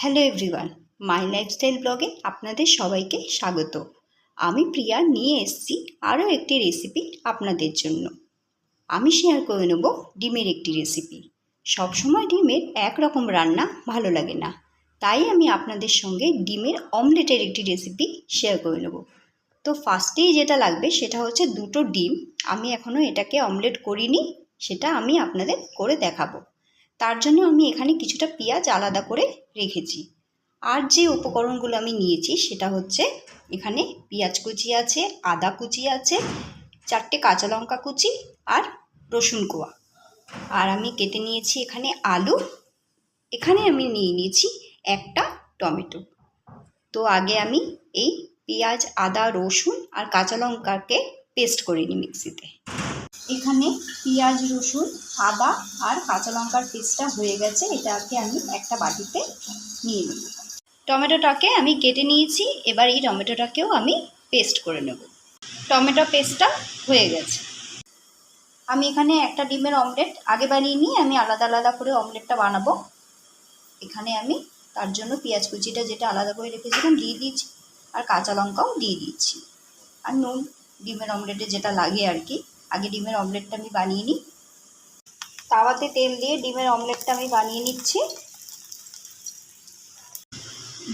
Hello everyone মাই lifestyle ব্লগে আপনাদের সবাইকে স্বাগত। আমি প্রিয়া, নিয়ে এসেছি আরও একটি রেসিপি আপনাদের জন্য। আমি শেয়ার করে নেব ডিমের একটি রেসিপি সবসময় ডিমের একরকম রান্না ভালো লাগে না। তাই আমি আপনাদের সঙ্গে ডিমের অমলেটের একটি রেসিপি শেয়ার করে নেব। তো ফার্স্টেই যেটা লাগবে সেটা হচ্ছে দুটো ডিম। আমি এখনও এটাকে অমলেট করিনি, সেটা আমি আপনাদের করে দেখাবো। তার জন্য আমি এখানে কিছুটা পেঁয়াজ আলাদা করে রেখেছি। আর যে উপকরণগুলো আমি নিয়েছি সেটা হচ্ছে এখানে পেঁয়াজ কুচি আছে, আদা কুচি আছে, চারটে কাঁচা লঙ্কা কুচি আর রসুন কোয়া। আর আমি কেটে নিয়েছি এখানে আলু। এখানে আমি নিয়ে নিয়েছি একটা টমেটো। তো আগে আমি এই পেঁয়াজ, আদা, রসুন আর কাঁচা লঙ্কাকে পেস্ট করে নিই মিক্সিতে। এখানে পেঁয়াজ, রসুন, আদা আর কাঁচা লঙ্কার পেস্টটা হয়ে গেছে। এটাকে আমি একটা বাটিতে নিয়ে নেব। টমেটোটাকে আমি কেটে নিয়েছি। এবার এই টমেটোটাকেও আমি পেস্ট করে নেব। টমেটো পেস্টটা হয়ে গেছে। আমি এখানে একটা ডিমের অমলেট আগে বানিয়ে নিয়ে আমি আলাদা আলাদা করে অমলেটটা বানাবো। এখানে আমি তার জন্য পেঁয়াজ কুচিটা যেটা আলাদা করে রেখেছিলাম দিয়ে দিয়েছি। আর কাঁচা লঙ্কাও দিয়ে দিয়েছি। আর নুন, ডিমের অমলেটে যেটা লাগে আর কি। আগে ডিমের অমলেটটা আমি বানিয়ে নিই। তাওয়াতে তেল দিয়ে ডিমের অমলেটটা আমি বানিয়ে নিচ্ছি।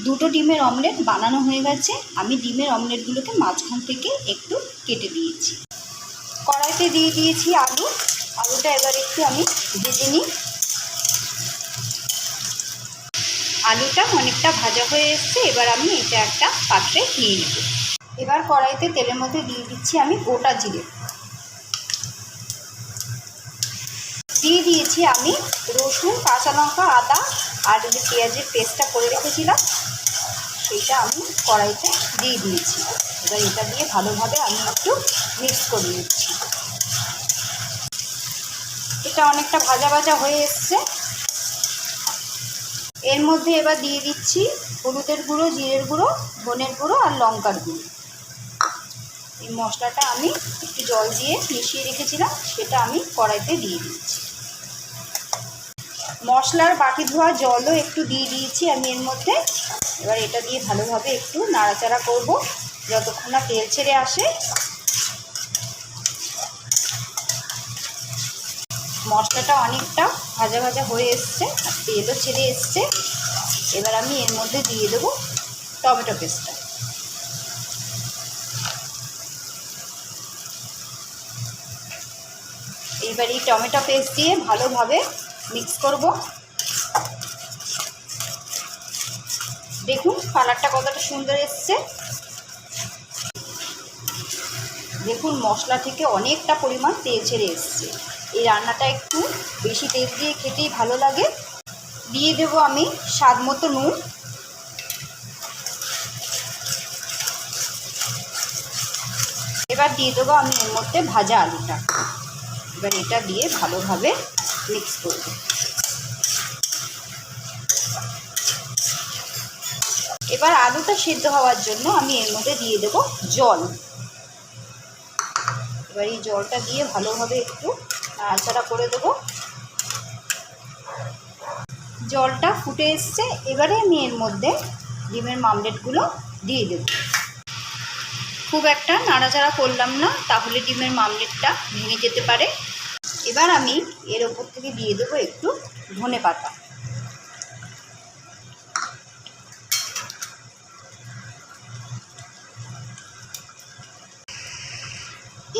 দুটো ডিমের অমলেট বানানো হয়ে গেছে। আমি ডিমের অমলেটগুলোকে মাঝখান থেকে একটু কেটে দিয়েছি। কড়াইতে দিয়ে দিয়েছি আলু। আলুটা এবার একটু আমি ভেজে নিই। আলুটা অনেকটা ভাজা হয়ে এসছে। এবার আমি এটা একটা পাত্রে নিয়ে নেব। এবার কড়াইতে তেলের মধ্যে দিয়ে দিচ্ছি আমি গোটা জিরে। দিয়ে দিয়েছি আমি রসুন, কাঁচা লঙ্কা, আদা আর যে পেঁয়াজের পেস্টটা করে রেখেছিলাম সেইটা আমি কড়াইতে দিয়ে দিয়েছি। এবার এটা দিয়ে ভালোভাবে আমি একটু মিক্স করে নিচ্ছি। এটা অনেকটা ভাজা ভাজা হয়ে এসছে। এর মধ্যে এবার দিয়ে দিচ্ছি হলুদের গুঁড়ো, জিরের গুঁড়ো, ধনের গুঁড়ো আর লঙ্কার গুঁড়ো। এই মশলাটা আমি একটু জল দিয়ে মিশিয়ে রেখেছিলাম, সেটা আমি কড়াইতে দিয়ে দিচ্ছি। মশলার বাটি ধোয়া জলও একটু দিয়ে দিয়েছি আমি এর মধ্যে। এবার এটা দিয়ে ভালোভাবে একটু নাড়াচাড়া করব, যতক্ষণ না তেল ছেড়ে আসে। মশলাটা অনেকটা ভাজা ভাজা হয়ে এসছে আর তেলও ছেড়ে এসছে। এবার আমি এর মধ্যে দিয়ে দেবো টমেটো পেস্টটা। এইবার এই টমেটো পেস্ট দিয়ে ভালোভাবে মিক্স করব। দেখুন কালারটা কতটা সুন্দর এসছে। দেখুন মশলা থেকে অনেকটা পরিমাণ তেল ছেড়ে এসছে। এই রান্নাটা একটু বেশি তেল দিয়ে খেতেই ভালো লাগে। দিয়ে দেব আমি স্বাদ মতো নুন। এবার দিয়ে দেবো আমি এর মধ্যে ভাজা আলুটা। এবার এটা দিয়ে ভালোভাবে মিক্স করব এবার আলুটা সিদ্ধ হওয়ার জন্য আমি এর মধ্যে দিয়ে দেব জল। এবার এই জলটা দিয়ে ভালোভাবে একটু নাড়াচাড়া করে দেব। জলটা ফুটে এসছে, এবারে আমি এর মধ্যে ডিমের মামলেটগুলো দিয়ে দেব। খুব একটা নাড়াচাড়া করলাম না, তাহলে ডিমের মামলেটটা ভেঙে যেতে পারে। এবার আমি এর ওপর থেকে দিয়ে দেবো একটু ধনে পাতা।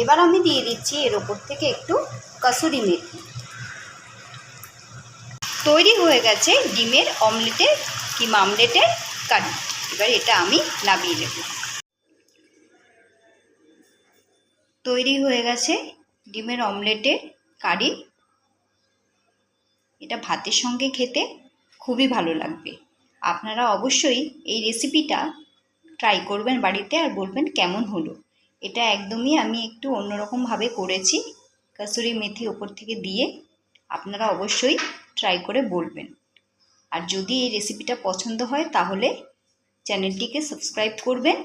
এবার আমি দিয়ে দিচ্ছি এর ওপর থেকে একটু কাসুরি মেথি। তৈরি হয়ে গেছে ডিমের অমলেটের কি মামলেটের কারি। এবার এটা আমি নামিয়ে নেব। তৈরি হয়ে গেছে ডিমের অমলেটের কারি। এটা ভাতের সঙ্গে খেতে খুবই ভালো লাগবে। আপনারা অবশ্যই এই রেসিপিটা ট্রাই করবেন বাড়িতে আর বলবেন কেমন হলো। এটা একদমই আমি একটু অন্যরকমভাবে করেছি, কাসুরি মেথি ওপর থেকে দিয়ে আপনারা অবশ্যই ট্রাই করে বলবেন। আর যদি এই রেসিপিটা পছন্দ হয় তাহলে চ্যানেলটিকে সাবস্ক্রাইব করবেন।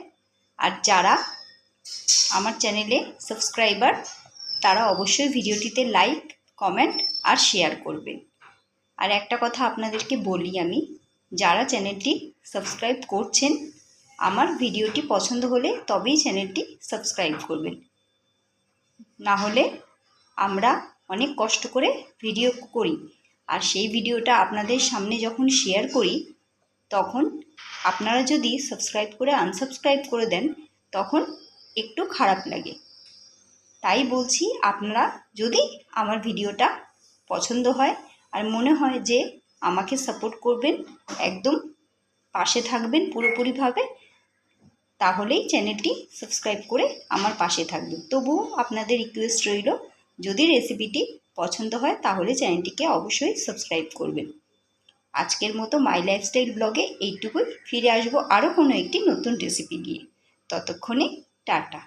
আর যারা আমার চ্যানেলে সাবস্ক্রাইবার তারা অবশ্যই ভিডিওটিতে লাইক কমেন্ট আর শেয়ার করবেন আর একটা কথা আপনাদেরকে বলি আমি, যারা চ্যানেলটি সাবস্ক্রাইব করছেন, আমার ভিডিওটি পছন্দ হলে তবেই চ্যানেলটি সাবস্ক্রাইব করবেন। না হলে আমরা অনেক কষ্ট করে ভিডিও করি আর সেই ভিডিওটা আপনাদের সামনে যখন শেয়ার করি, তখন আপনারা যদি সাবস্ক্রাইব করে আনসাবস্ক্রাইব করে দেন, তখন একটু খারাপ লাগে। তাই বলছি আপনারা যদি আমার ভিডিওটা পছন্দ হয় আর মনে হয় যে আমাকে সাপোর্ট করবেন, একদম পাশে থাকবেন পুরোপুরিভাবে, তাহলেই চ্যানেলটি সাবস্ক্রাইব করে আমার পাশে থাকবেন। তবুও আপনাদের রিকোয়েস্ট রইল, যদি রেসিপিটি পছন্দ হয় তাহলে চ্যানেলটিকে অবশ্যই সাবস্ক্রাইব করবেন। আজকের মতো মাই লাইফস্টাইল ব্লগে এইটুকুই, ফিরে আসব আরও কোনো একটি নতুন রেসিপি নিয়ে। ততক্ষণে টাটা।